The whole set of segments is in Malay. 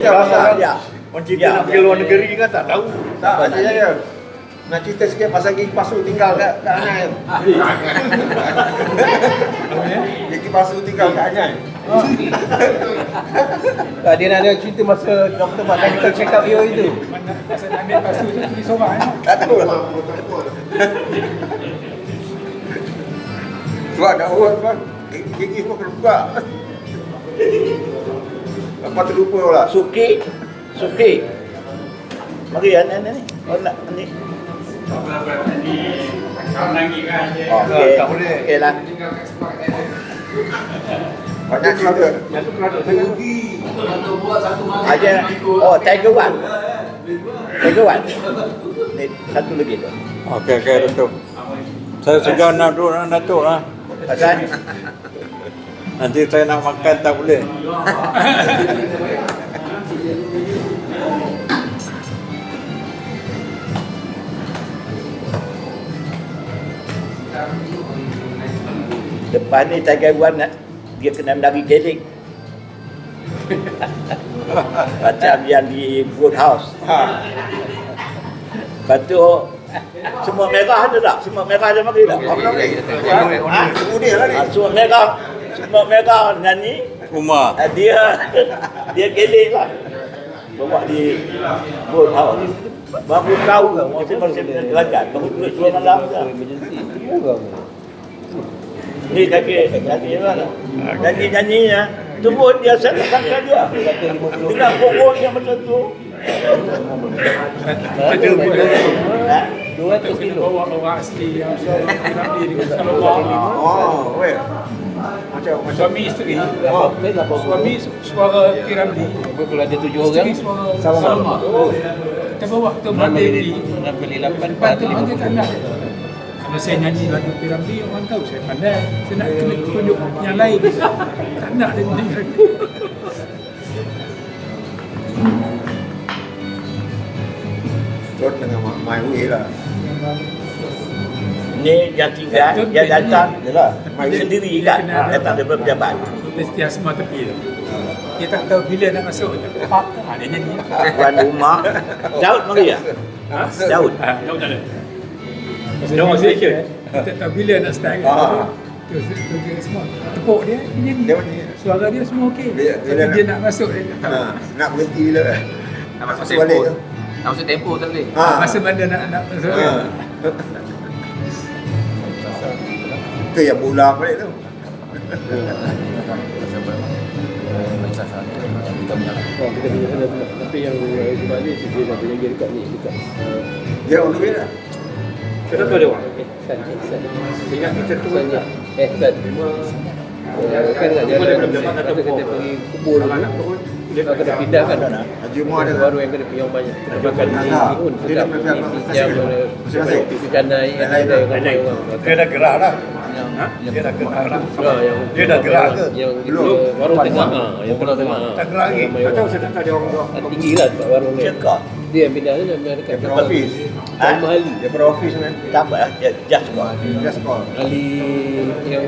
Pasal dia. Orang cerita nak pergi luar negeri kan tak tahu. Tak, ada saya. Nak cerita sikit pasal gigi palsu tinggal kat kat Anyai. Gigi palsu tinggal kat Anyai. Tak, dia nak ada cerita masa doktor buat medical check up you itu. Mana pasal nak ambil lepas tu pergi seorang eh. Tak tahu lah. Tuan dah urut tuan. Gigi, gigi semua kena buka. Lepas terlupa pula. Suki, Suki. Mari ni ni ni. Oh nak ni. Okey. Tak boleh. Okey lah. Banyak cerita. Aja. Oh, Tiger One. Tiger One. Ni satu lagi tu. Okey, okey, Datuk. Saya segan nak duduk dengan Datuk lah. Pasal Nanti saya nak makan tak boleh. depan ni Tiger One nak dia kena dari gedik. Macam yang di Woodhouse. Lepas tu semua merah ada tak? Semua merah ada mari tak? Ha? Semua merah semua merah nyanyi Umar. ah, dia dia gedik lah bawa di Woodhouse baru tahu kan masing-masing derajat baru duduk dua malam kan Emergency. Ni kaki nyanyi mana nyanyi nyanyinya tu pun dia settlekan dia dengan pokoknya macam tu Ada pun ha? 200 kilo. bawa orang asli yang nak diri dengan Sarawak. Oh, weh. Macam macam Suami isteri. Oh, Suami su- suara Piramli. Kalau ada tujuh orang, Isteri suara Salma. Kita bawa ke enam Bandar beli ni. enam beli lapan, Lepas tu lima dia tak nak. Kalau saya nyanyi lagu Piramli, orang tahu saya pandai. Saya nak kena tunjuk yang lain. Tak nak dia nyanyi lagu. Tuan dengan my way lah. Ni yang tinggal dia datang Yalah. My way. sendiri kan datang daripada pejabat Mesti asma tepi tu. Dia tak tahu bila nak masuk. Pak, ha, dia nyanyi. tuan rumah Daud mari ya Daud Ha, jauh tak ada. Jauh station. Dia tak tahu bila nak start. Ah. Semua. Tepuk dia, dia bunyi. Suara dia semua okey. Bila- dia nak- nak masuk dia tak. Ha, nak berhenti bila? Nak masuk Masuk balik tempo tu. Nak masuk tempo tak boleh Ha. Masa mana nak nak masuk Ha. kan. Itu yang pulang balik tu. Oh, kita punya sana pula. Tapi yang uh, sebab ni dia dah punya dekat ni dekat. Uh, Dia on the way lah. Kita tu ada orang eh, San, eh, San. Ingat kita tu. Eh, San. Uh, kan kat Cuma jalan daripada mana Lepas tu tempoh. kita pergi kubur dulu Kalau kena pindah kan Haji Umar ada Baru yang kena yang banyak Kena makan Dia Sedap dah pernah Di masing-masing. jam Masing-masing. Pisu canai Yang Yang lain ada tak? yang Dia dah gerak dah Ha? Dia dah gerak dah Ah, Dia dah gerak ke? Yang Belum. kita warung tengah ah, Yang warung tengah ah. Tak gerak lagi Tak tahu orang. saya tak ada orang Ah, Tinggi lah tempat warung ni Cekak Dia yang pindah tu Yang dekat Daripada office. Sama Ali Daripada Ya, office kan. Tak apa lah Just call Just call. Ali Yang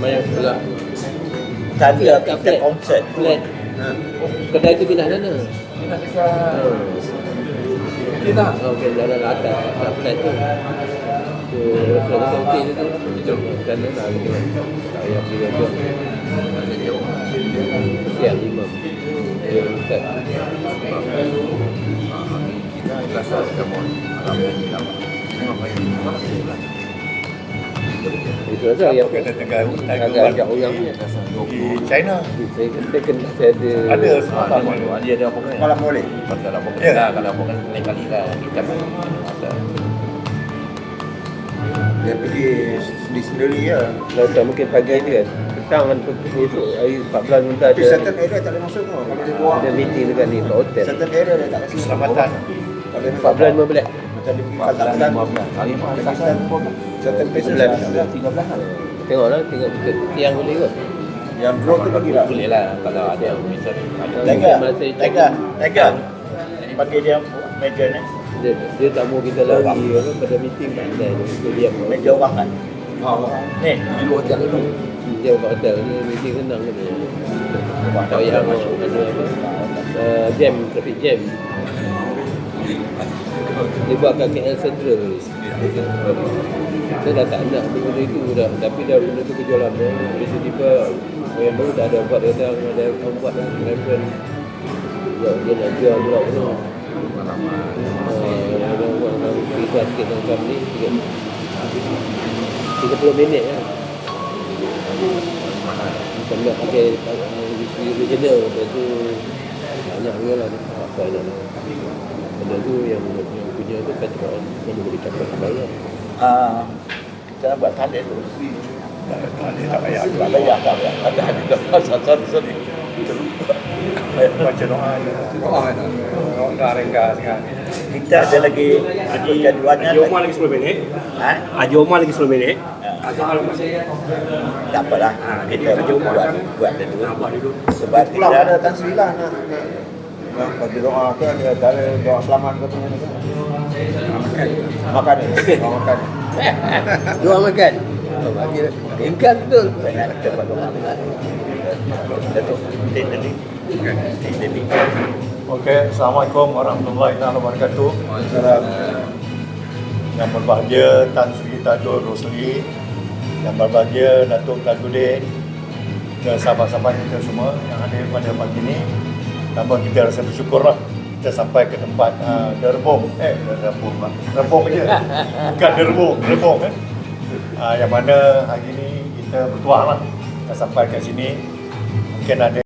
Mayang sebelah Tadi Ya, kita konsert Flat Ha. Kedai tu pindah sana Nak dekat Okey tak? Okey, jalan atas, atas flat tu. Tu, flat tu okey je tu. Jom, sana lah kita. Tak payah pergi jauh. Kesian imam. Dia ustaz. Itu saja yang Kita tengah agak-agak orang punya. Di China Saya kata kena saya ada Ada semua tak Dia ada apa kan Malam boleh. Kalau apa Ya. kan Kalau apa kan Lain kali lah Kita Dia pergi sendiri-sendiri lah. Kalau tak mungkin pagi je kan. Petang kan esok hari 14 minta Tapi ada certain area tak boleh masuk tu. Kalau dia buang. ada meeting dekat ni kat hotel. Certain area dia tak kasi. Keselamatan Kalau dia 14 15. Macam dia pergi Kazakhstan. Hari ni Kazakhstan. Certain places. 11. lah. 13 lah Tengoklah tengok dekat tiang boleh kot. Yang drone tu bagi lah. Boleh lah Kalau ada yang misal Tega itu- Tega Tega Bagi dia meja ni Dia, dia tak mau kita lari apa pada meeting pandai dia kita diam. Meja orang kan Ni Di luar hotel dulu Dia kat hotel ni meeting senang kan dia. Tak payah masuk ada apa. uh, jam, traffic jam. Dia buat kat KL Central ni. Saya dah tak nak benda itu dah. Tapi dah benda tu kerja lama. Jadi tiba-tiba yang baru dah ada buat dia dah ada orang buat dah reference. Ya, dia nak jual pula tu. Ada tiga- 30 minit lah. Macam nak pakai regional Lepas tu Banyak juga lah Apa nak Benda tu yang, yang punya tu Patron Mana boleh cakap bayar Ah, kita nak buat talent tu. Tak payah, tak payah, tak payah. Ada ada tak pasal sorry sorry. Baca doa je. Doa je. Doa rengga sangat. Kita ada lagi ikut jadualnya. Haji Omar lagi 10 minit. Ha? Haji Omar lagi 10 minit. Ah, Azhar Alam masih. Tak apalah. Kita buat buat dulu. Buat dulu. Sebab kita ada Tan Sri lah nak nak nak bagi doa ke ada ada doa selamat ke punya. Makan. Makan. Doa makan. Jual makan bagi Ikan betul banyak cepat doa. Okey, Assalamualaikum warahmatullahi wabarakatuh. Waalaikumsalam. Yang berbahagia Tan Sri Tajul Rosli, yang berbahagia Datuk Tajudin dan sahabat-sahabat kita semua yang hadir pada pagi ini. Pertama kita rasa bersyukur lah kita sampai ke tempat uh, Derbong. Eh, Derbong lah. Derbong je. Bukan Derbong, Derbong kan. Uh, yang mana hari ini kita bertuah lah. Kita sampai kat sini. Mungkin ada